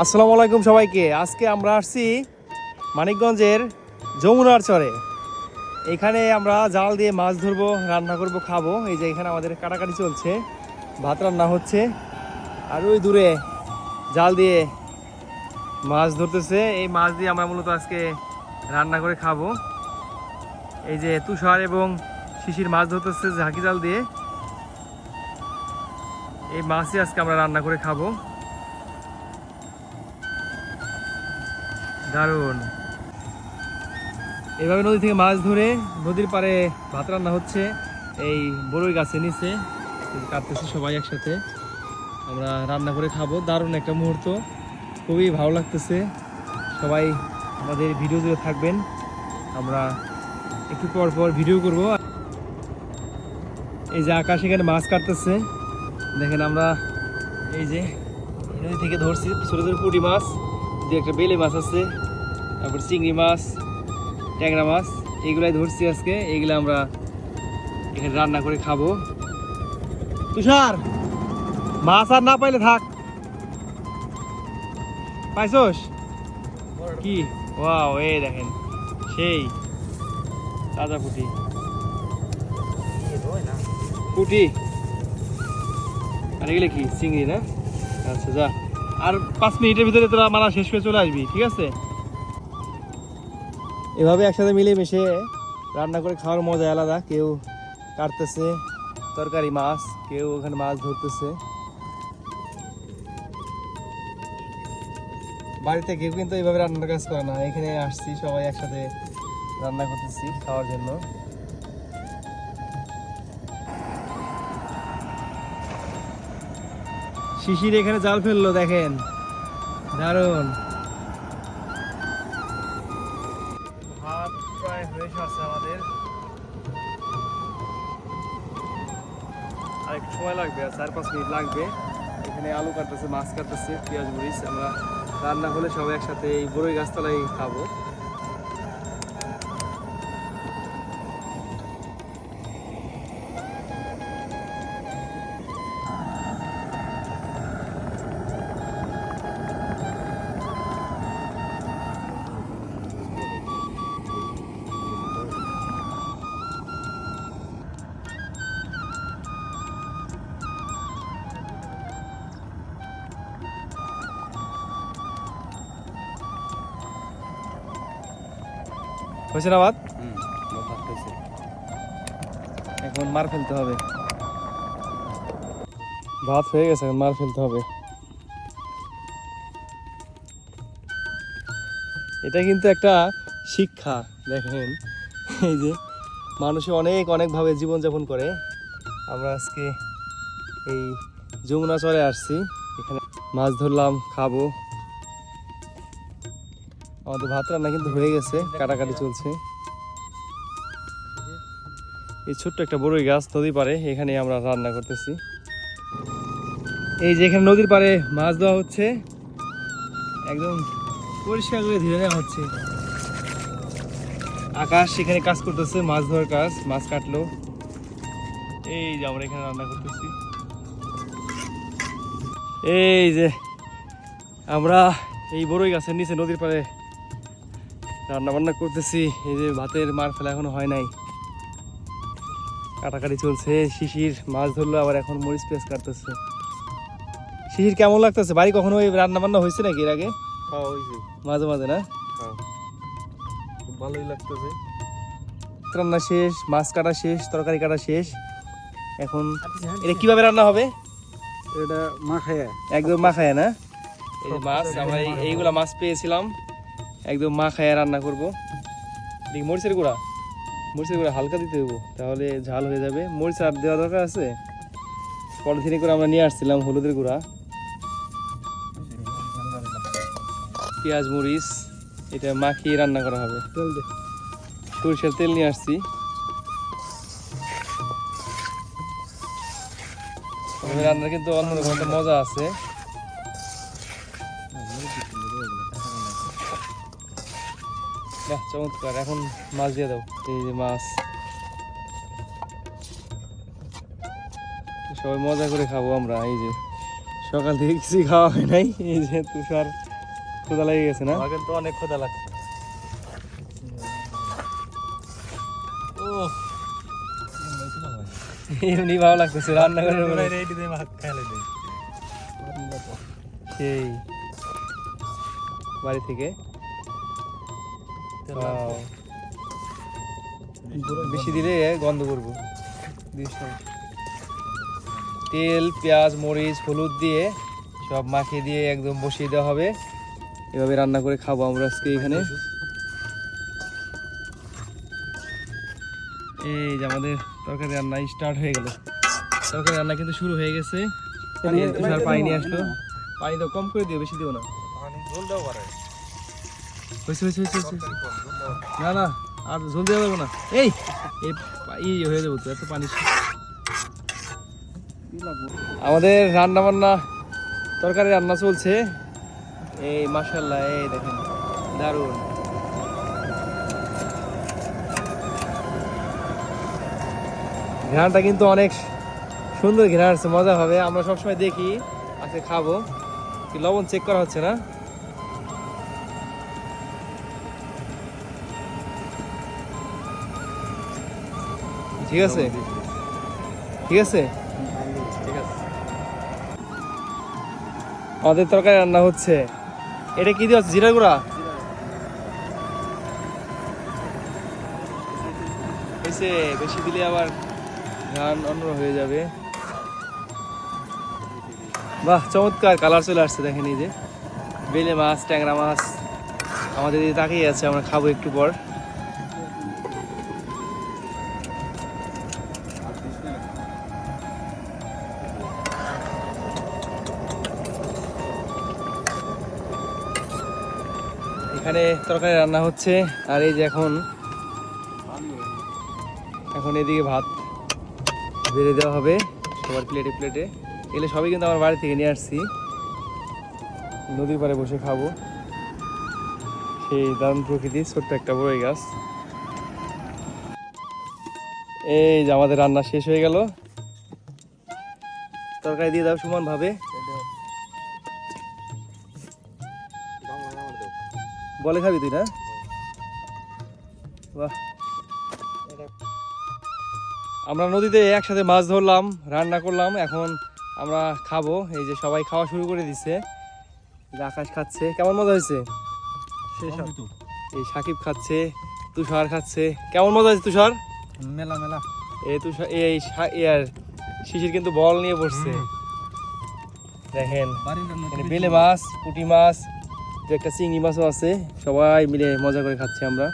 আসসালামু আলাইকুম সবাইকে। আজকে আমরা আসছি মানিকগঞ্জের যমুনার চরে। এখানে আমরা জাল দিয়ে মাছ ধরবো, রান্না করব, খাব। এই যে এখানে আমাদের কাটাকাটি চলছে। ভাত রান্না হচ্ছে। আর ওই দূরে জাল দিয়ে মাছ ধরতেছে। এই মাছ দিয়ে আমরা মূলত আজকে রান্না করে খাব। এই যে তুষার এবং শিশির মাছ ধরতেছে ঝাঁকি জাল দিয়ে। এই মাছই আজকে আমরা রান্না করে খাব। দারুণ। এভাবে নদী থেকে মাছ ধরে নদীর পাড়ে ভাত রান্না হচ্ছে। এই বড়ই গাছের নিচে কাটতেছি সবাই একসাথে। আমরা রান্না করে খাব, দারুণ একটা মুহূর্ত। খুবই ভালো লাগতেছে। সবাই আমাদের ভিডিও দিয়ে থাকবেন। আমরা একটু পর পর ভিডিও করব। এই যে আকাশ এখানে মাছ কাটতেছে। দেখেন আমরা এই যে নদী থেকে ধরছি, ছোটো ছোটো পুঁটি মাছ। যে একটা বেলে মাছ আছে, তারপর চিংড়ি মাছ, ট্যাংরা মাছ এইগুলাই ধরছি আজকে এইগুলো আমরা এখানে রান্না করে খাব। তুষার, মাছ আর না পাইলে থাক। পাইছস? কি? ওয়াও এই দেখেন, সেই, তাজা পুটি। পুটি? আর এগুলো কি? চিংড়ি না? আচ্ছা যা। আর পাঁচ মিনিটের ভিতরে তোরা মারা শেষ করে চলে আসবি, ঠিক আছে? এভাবে একসাথে মিলে মিশে রান্না করে খাওয়ার মজা আলাদা। কেউ কাটতেছে, তরকারি, মাছ, কেউ ওখানে মাছ ধরতেছে। বাড়িতে কেউ কিন্তু এইভাবে রান্নার কাজ করে না। এখানে আসছি, সবাই একসাথে রান্না করতেছি খাওয়ার জন্য। শিশির এখানে জাল ফেলল, দেখেন। দারুণ। ভাত প্রায় হয়ে আসছে আমাদের। আর সময় লাগবে, আর চার পাঁচ মিনিট লাগবে। এখানে আলু কাটতেছে, মাছ কাটতেছে, পেঁয়াজ, মরিচ। আমরা রান্না হলে সবাই একসাথে এই বড়ই গাছতলায় খাব। হয়েছে না এখন মার ফেলতে হবে। ভাত হয়ে গেছে এখন মার ফেলতে হবে। এটা কিন্তু একটা শিক্ষা দেখেন। এই যে মানুষে অনেক অনেকভাবে জীবনযাপন করে। আমরা আজকে এই যমুনা চরে আসছি। এখানে মাছ ধরলাম খাব। আমাদের ভাত রান্না কিন্তু হয়ে গেছে, কাটাকাটি চলছে। এই ছোট্ট একটা বড়ই গাছ নদী পারে এখানে আমরা রান্না করতেছি। এই যে এখানে নদীর পারে মাছ দেওয়া হচ্ছে, একদম পরিষ্কার করে ধীরে নেওয়া হচ্ছে। আকাশ এখানে কাজ করতেছে, মাছ ধরার কাজ, মাছ কাটলো। এই যে আমরা এখানে রান্না করতেছি। এই যে আমরা এই বড়ই গাছের নিচে নদীর পাড়ে রান্না বান্না করতেছি। এই যে ভাতের মার ফেলা এখনও হয় নাই। কাটাকাটি চলছে। শিশির মাছ ধরলো আবার এখন মরিচ পেঁয়াজ কাটতেছে। শিশির কেমন লাগতেছে? বাড়ি কখনো ওই রান্না বান্না হয়েছে নাকি এর আগে? মাঝে মাঝে না? হ্যাঁ। খুব ভালোই লাগতেছে। রান্না শেষ মাছ কাটা শেষ তরকারি কাটা শেষ। এখন এটা কীভাবে রান্না হবে? এটা মাখায়। একদম মাখায় না? এই মাছ আমরা এইগুলা মাছ পেয়েছিলাম। একদম মা মাখায় রান্না করব। দেখি মরিচের গুঁড়া। মরিচের গুঁড়া হালকা দিতে দেবো তাহলে ঝাল হয়ে যাবে। মরিচ আর দেওয়া দরকার আছে? পলিথিনে করে আমরা নিয়ে আসছিলাম হলুদের গুঁড়া। পেঁয়াজ মরিচ এটা মাখিয়ে রান্না করা হবে। সরিষার তেল নিয়ে আসছি। রান্নার কিন্তু অন্যরকম একটা মজা আছে। বাহ চমৎকার। এখন মাছ দিয়ে দাও। এই যে মাছ। সবাই মজা করে খাব আমরা এই যে। সকাল থেকে কিছুই খাওয়া হয় নাই এই যে তুষার ক্ষুদা লেগে গেছে না? আমার কিন্তু অনেক ক্ষুধা লাগছে। এমনি ভালো লাগতেছে রান্না করে খেলে বাড়ি থেকে. বেশি দিলে গন্ধ করব। তেল পেঁয়াজ মরিচ হলুদ দিয়ে সব মাখিয়ে দিয়ে একদম বসিয়ে দেওয়া হবে। এভাবে রান্না করে খাব আমরা আজকে এখানে। এই যে আমাদের তরকারি রান্না স্টার্ট হয়ে গেল। তরকারি রান্না কিন্তু শুরু হয়ে গেছে। পানি নিয়ে আসলো। পানি তো কম করে দিও বেশি দিও না। পানি ঝোল দাও হয়েছে হয়েছে হয়েছে হয়েছে। না না, আর দেওয়া না। এই এই হয়ে যাব তো, এত পানি আমাদের রান্না বান্না তরকারি রান্না চলছে। এই মাসাল্লাহ এই দেখেন, দারুণ। ঘ্রাণটা কিন্তু অনেক সুন্দর ঘ্রাণ আছে, মজা হবে। আমরা সবসময় দেখি, আজকে খাব। লবণ চেক করা হচ্ছে না? ঠিক আছে? ঠিক আছে? আমাদের তরকারি রান্না হচ্ছে। এটা কি দিয়ে জিরা গুঁড়া? বেশি দিলে আবার গান অন্য হয়ে যাবে। বাহ চমৎকার কালার চলে আসছে দেখেন এই যে। বেলে মাছ ট্যাংরা মাছ আমাদের তাকিয়ে আছে আমরা খাব একটু পর। এখানে তরকারি রান্না হচ্ছে, আর এই যে এখন এখন এদিকে ভাত বেড়ে দেওয়া হবে সবার প্লেটে প্লেটে এগুলো সবই কিন্তু আমার বাড়ি থেকে নিয়ে আসছি। নদীর পাড়ে বসে খাব। সেই দারুণ প্রকৃতি ছোট্ট একটা বড়ই গাছ। এই যে আমাদের রান্না শেষ হয়ে গেল। তরকারি দিয়ে দাও সমান বলে খাবি তুই না? বাহ। আমরা নদীতে একসাথে মাছ ধরলাম রান্না করলাম এখন আমরা খাব। এই যে সবাই খাওয়া শুরু করে দিচ্ছে আকাশ খাচ্ছে। কেমন মজা হয়েছে? এই সাকিব খাচ্ছে তুষার খাচ্ছে। কেমন মজা হয়েছে তুষার? মেলা মেলা। এই তুষার এই আর শিশির কিন্তু বল নিয়ে বসছে। দেখেন বেলে মাছ পুঁটি মাছ একটা চিংড়ি মাছও আছে সবাই মিলে মজা করে খাচ্ছি আমরা।